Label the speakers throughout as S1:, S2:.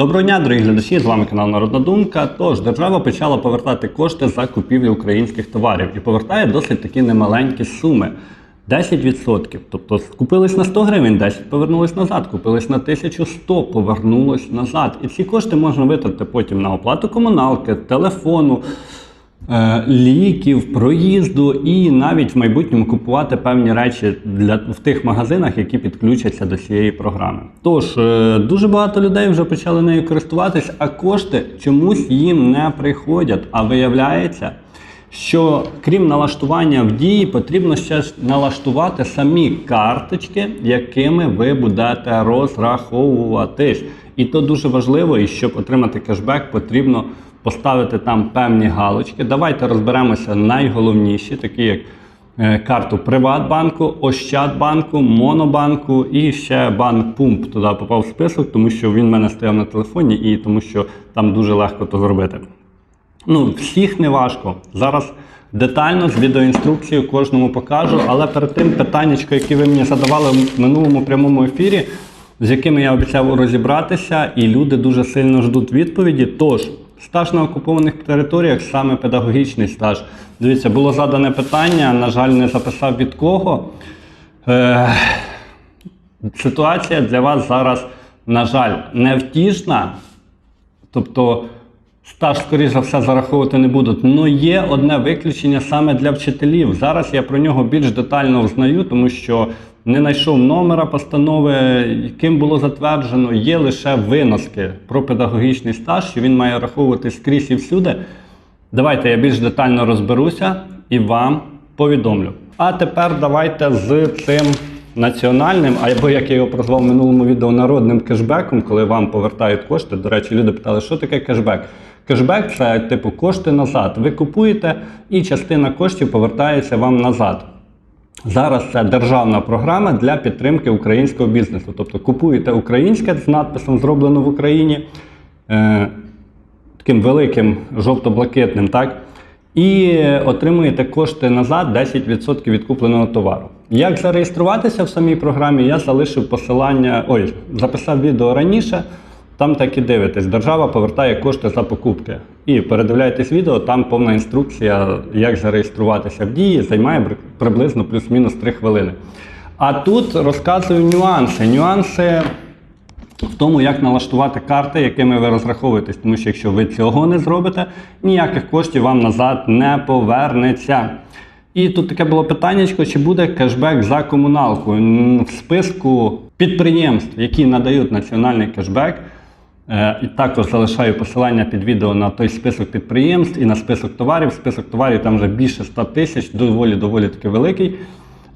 S1: Доброго дня, дорогі глядачі! З вами канал Народна Думка. Тож держава почала повертати кошти за купівлю українських товарів і повертає досить такі немаленькі суми. 10%. Тобто купились на 100 гривень, 10 повернулись назад, купились на 1100, повернулось назад. І ці кошти можна витратити потім на оплату комуналки, телефону, ліків, проїзду і навіть в майбутньому купувати певні речі для в тих магазинах, які підключаться до цієї програми. Тож е, дуже багато людей вже почали нею користуватись, а кошти чомусь їм не приходять. А виявляється, що крім налаштування в дії, потрібно ще налаштувати самі карточки, якими ви будете розраховуватись. І то дуже важливо, і щоб отримати кешбек, потрібно поставити там певні галочки. Давайте розберемося найголовніші, такі як е, карту Приватбанку, Ощадбанку, Монобанку і ще банк Пумп туди попав в список, тому що він в мене стояв на телефоні і тому що там дуже легко то зробити. Ну, всіх не важко. Зараз детально з відеоінструкцією кожному покажу, але перед тим питаннячко, які ви мені задавали в минулому прямому ефірі, з якими я обіцяв розібратися, і люди дуже сильно ждуть відповіді. Тож, стаж на окупованих територіях, саме педагогічний стаж. Дивіться, було задане питання, на жаль, не записав від кого. Е, ситуація для вас зараз, на жаль, невтішна. Тобто стаж, скоріш за все, зараховувати не будуть. Ну є одне виключення саме для вчителів. Зараз я про нього більш детально взнаю, тому що не знайшов номера постанови, яким було затверджено. Є лише виноски про педагогічний стаж, що він має раховувати скрізь і всюди. Давайте я більш детально розберуся і вам повідомлю. А тепер давайте з цим національним, або як я його прозвав в минулому відео, народним кешбеком, коли вам повертають кошти. До речі, люди питали, що таке кешбек. Кешбек це типу кошти назад. Ви купуєте, і частина коштів повертається вам назад. Зараз це державна програма для підтримки українського бізнесу. Тобто купуєте українське з надписом зроблено в Україні. Е, таким великим жовто-блакитним, так? І отримуєте кошти назад 10% від купленого товару. Як зареєструватися в самій програмі, я залишив посилання, ой, записав відео раніше. Там так і дивитесь, держава повертає кошти за покупки. І передивляйтесь відео, там повна інструкція, як зареєструватися в дії, займає приблизно плюс-мінус 3 хвилини. А тут розказую нюанси. Нюанси в тому, як налаштувати карти, якими ви розраховуєтесь. Тому що якщо ви цього не зробите, ніяких коштів вам назад не повернеться. І тут таке було питання, чи буде кешбек за комуналку. В списку підприємств, які надають національний кешбек, і також залишаю посилання під відео на той список підприємств і на список товарів. Список товарів там вже більше 100 тисяч, доволі доволі таки великий.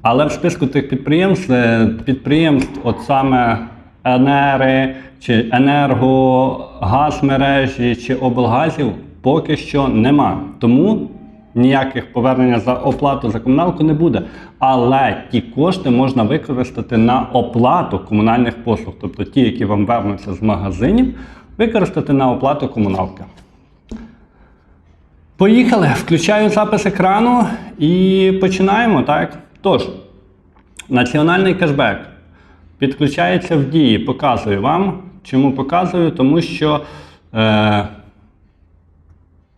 S1: Але в списку тих підприємств, е, підприємств, от саме ЕНЕРи, чи енергогазмережі, чи облгазів поки що нема. Тому ніяких повернення за оплату за комуналку не буде. Але ті кошти можна використати на оплату комунальних послуг, тобто ті, які вам вернуться з магазинів, використати на оплату комуналки. Поїхали, включаю запис екрану і починаємо, так? Тож, національний кешбек підключається в дії. Показую вам. Чому показую? Тому що е,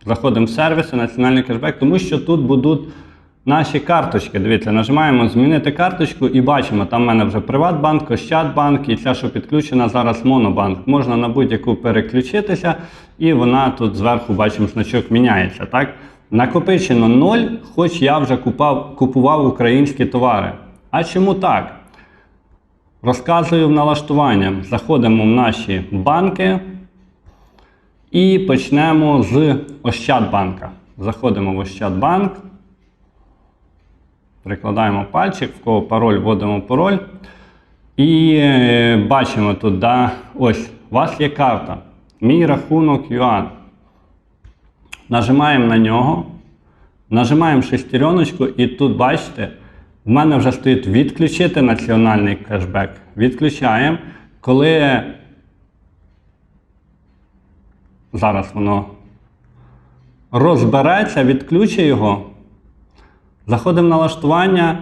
S1: заходимо в сервіси, національний кешбек, тому що тут будуть наші карточки. Дивіться, нажимаємо змінити карточку і бачимо, там в мене вже Приватбанк, Ощадбанк і ця, що підключена зараз Монобанк. Можна на будь-яку переключитися, і вона тут зверху бачимо значок міняється. Так? Накопичено 0, хоч я вже купав, купував українські товари. А чому так? Розказую в налаштування. Заходимо в наші банки і почнемо з Ощадбанка. Заходимо в Ощадбанк. Прикладаємо пальчик, в кого пароль, вводимо пароль. І е, бачимо тут, да, ось, у вас є карта. Мій рахунок юан. Нажимаємо на нього. Нажимаємо шестереночку, і тут бачите, в мене вже стоїть відключити національний кешбек. Відключаємо. Коли зараз воно розбереться, відключить його. Заходимо в налаштування,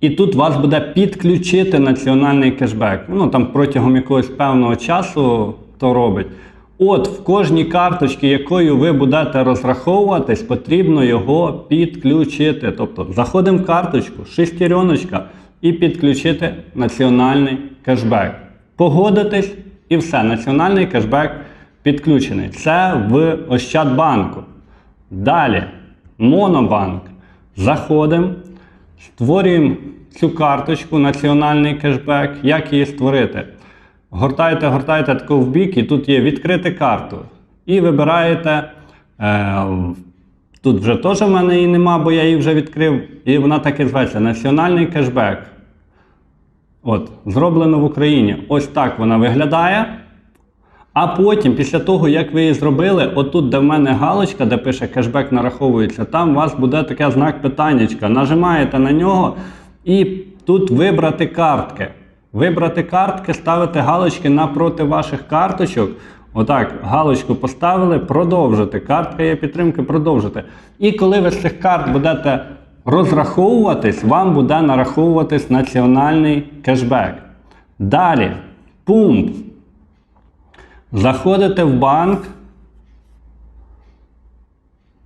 S1: і тут вас буде підключити національний кешбек. Ну там протягом якогось певного часу то робить. От в кожній карточці, якою ви будете розраховуватись, потрібно його підключити. Тобто заходимо в карточку, шестереночка і підключити національний кешбек. Погодитесь і все. Національний кешбек підключений. Це в Ощадбанку. Далі, Монобанк. Заходимо, створюємо цю карточку, національний кешбек. Як її створити? Гортаєте, гортаєте тако в бік, і тут є відкрити карту. І вибираєте. Е, тут вже теж в мене її нема, бо я її вже відкрив. І вона так і зветься Національний кешбек. От, зроблено в Україні. Ось так вона виглядає. А потім, після того, як ви її зробили, отут, де в мене галочка, де пише кешбек нараховується, там у вас буде таке знак питаннячка. Нажимаєте на нього і тут вибрати картки. Вибрати картки, ставити галочки напроти ваших карточок. Отак, галочку поставили, продовжити. Картка є підтримки, продовжити. І коли ви з цих карт будете розраховуватись, вам буде нараховуватись національний кешбек. Далі, пункт. Заходите в банк.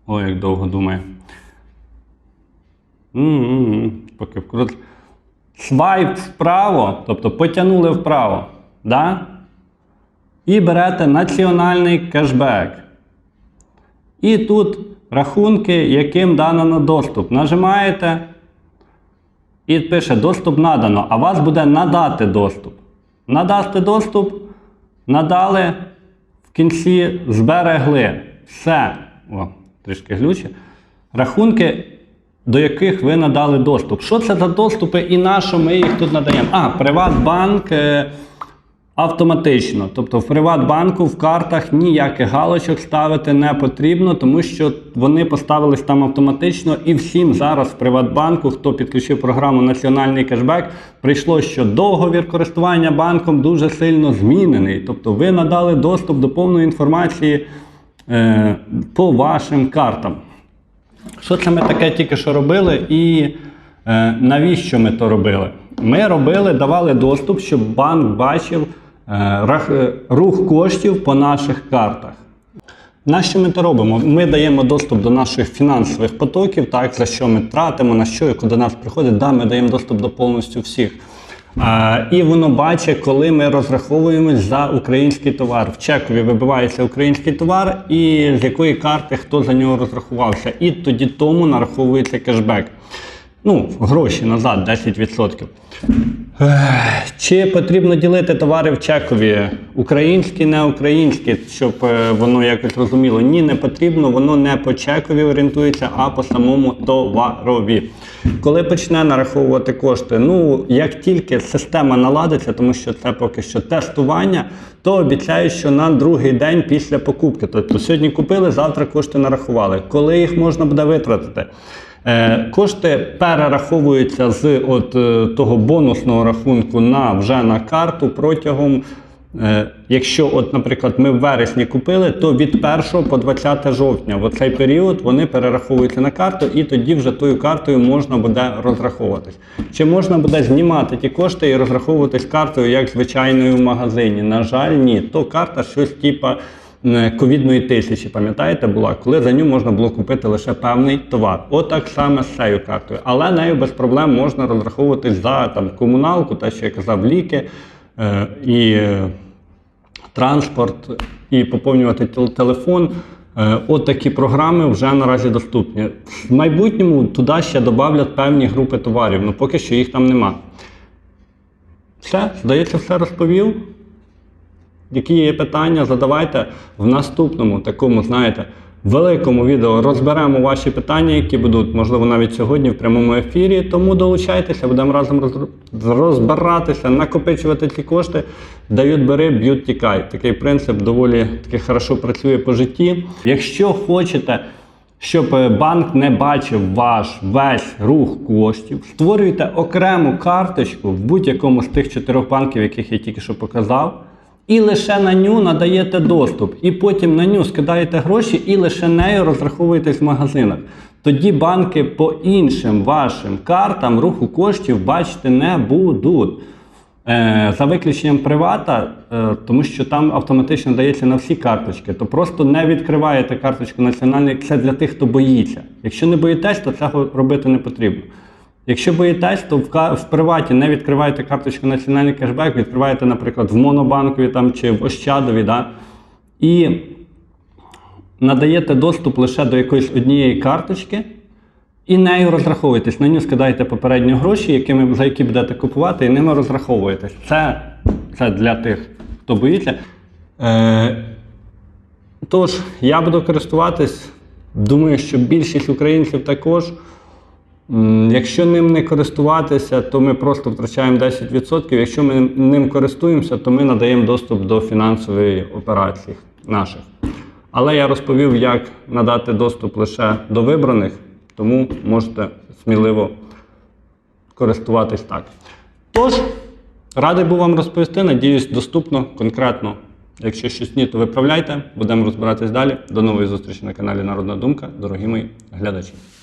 S1: Ой, як довго думає. Поки вкрут. Свайп вправо, тобто потягнули вправо. Да? І берете національний кешбек. І тут рахунки, яким дано доступ. Нажимаєте і пише доступ надано, а вас буде надати доступ. Надасти доступ, надали, в кінці зберегли. Все. О, трішки глюче. Рахунки, до яких ви надали доступ. Що це за доступи і на що ми їх тут надаємо? А, Приватбанк е, автоматично. Тобто в Приватбанку в картах ніяких галочок ставити не потрібно, тому що вони поставились там автоматично. І всім зараз в Приватбанку, хто підключив програму Національний кешбек, прийшло, що договір користування банком дуже сильно змінений. Тобто ви надали доступ до повної інформації е, по вашим картам. Що це ми таке тільки що робили і е, навіщо ми то робили? Ми робили, давали доступ, щоб банк бачив рух коштів по наших картах. На що ми то робимо? Ми даємо доступ до наших фінансових потоків, так, за що ми тратимо, на що і куди нас приходить. Да, ми даємо доступ до повністю всіх. А, і воно бачить, коли ми розраховуємось за український товар. В чекові вибивається український товар і з якої карти хто за нього розрахувався. І тоді тому нараховується кешбек. Ну, гроші назад, 10%. Чи потрібно ділити товари в чекові? Українські, не українські, щоб е, воно якось розуміло? Ні, не потрібно, воно не по чекові орієнтується, а по самому товарові. Коли почне нараховувати кошти, ну як тільки система наладиться, тому що це поки що тестування, то обіцяю, що на другий день після покупки. Тобто сьогодні купили, завтра кошти нарахували. Коли їх можна буде витратити? Е, Кошти перераховуються з от, е, того бонусного рахунку на вже на карту протягом. е, Якщо, от, наприклад, ми в вересні купили, то від 1 по 20 жовтня в цей період вони перераховуються на карту, і тоді вже тою картою можна буде розраховуватись. Чи можна буде знімати ті кошти і розраховуватись картою як звичайною в магазині? На жаль, ні. То карта щось типа ковідної тисячі, пам'ятаєте, була, коли за ню можна було купити лише певний товар. Отак саме з цією картою. Але нею без проблем можна розраховуватись за там, комуналку, те, що я казав, ліки е, і е, транспорт, і поповнювати телефон. Е, От такі програми вже наразі доступні. В майбутньому туди ще додавлять певні групи товарів, але поки що їх там нема. Все, здається, все розповів. Які є питання, задавайте в наступному такому, знаєте, великому відео розберемо ваші питання, які будуть, можливо, навіть сьогодні в прямому ефірі. Тому долучайтеся, будемо разом розбиратися, накопичувати ці кошти. Дають бери, б'ють тікай. Такий принцип доволі таки хорошо працює по житті. Якщо хочете. Щоб е, банк не бачив ваш весь рух коштів, створюйте окрему карточку в будь-якому з тих чотирьох банків, яких я тільки що показав, і лише на ню надаєте доступ. І потім на ню скидаєте гроші і лише нею розраховуєтесь в магазинах. Тоді банки по іншим вашим картам руху коштів бачити не будуть. Е, За виключенням привата, е, тому що там автоматично дається на всі карточки, то просто не відкриваєте карточку національної. Це для тих, хто боїться. Якщо не боїтесь, то цього робити не потрібно. Якщо боїтесь, то в, в приваті не відкриваєте карточку національний кешбек, відкриваєте, наприклад, в Монобанкові там, чи в Ощадові. Да? І надаєте доступ лише до якоїсь однієї карточки, і нею розраховуєтесь. На нього скидаєте попередньо гроші, якими, за які будете купувати, і ними розраховуєтесь. Це, це для тих, хто боїться. Е, тож, я буду користуватись. Думаю, що більшість українців також. Якщо ним не користуватися, то ми просто втрачаємо 10%. Якщо ми ним користуємося, то ми надаємо доступ до фінансової операції наших. Але я розповів, як надати доступ лише до вибраних, тому можете сміливо користуватись так. Тож, радий був вам розповісти. Надіюсь, доступно, конкретно. Якщо щось ні, то виправляйте. Будемо розбиратись далі. До нової зустрічі на каналі Народна Думка, дорогі мої глядачі.